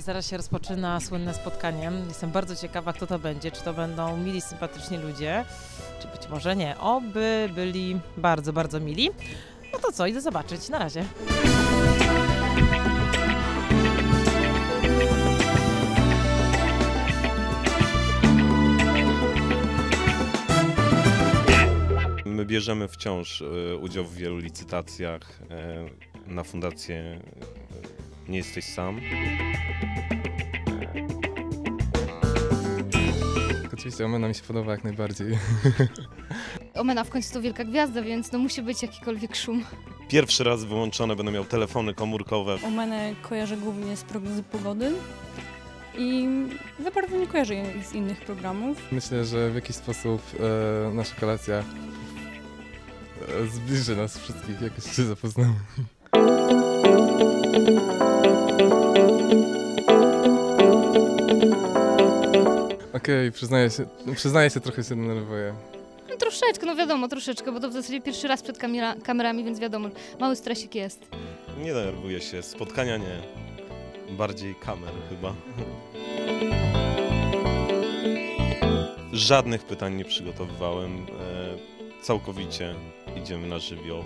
zaraz się rozpoczyna słynne spotkanie. Jestem bardzo ciekawa, kto to będzie. Czy to będą mili, sympatyczni ludzie, czy być może nie. Oby byli bardzo, bardzo mili. No to co, idę zobaczyć. Na razie. My bierzemy wciąż e, udział w wielu licytacjach e, na fundację Nie jesteś sam. Oczywiście Omena mi się podoba jak najbardziej. Omena w końcu to wielka gwiazda, więc no musi być jakikolwiek szum. Pierwszy raz wyłączone będą miał telefony komórkowe. Omenę kojarzę głównie z prognozy pogody i za bardzo nie kojarzę jej z innych programów. Myślę, że w jakiś sposób e, nasza kolacja e, zbliży nas wszystkich, jakoś się zapoznamy. Okej, przyznaję się, przyznaję się, trochę się denerwuję. No, troszeczkę, no wiadomo, troszeczkę, bo to w zasadzie pierwszy raz przed kamera, kamerami, więc wiadomo, mały stresik jest. Nie denerwuję się, spotkania nie. Bardziej kamer chyba. Żadnych pytań nie przygotowywałem. E, całkowicie idziemy na żywioł.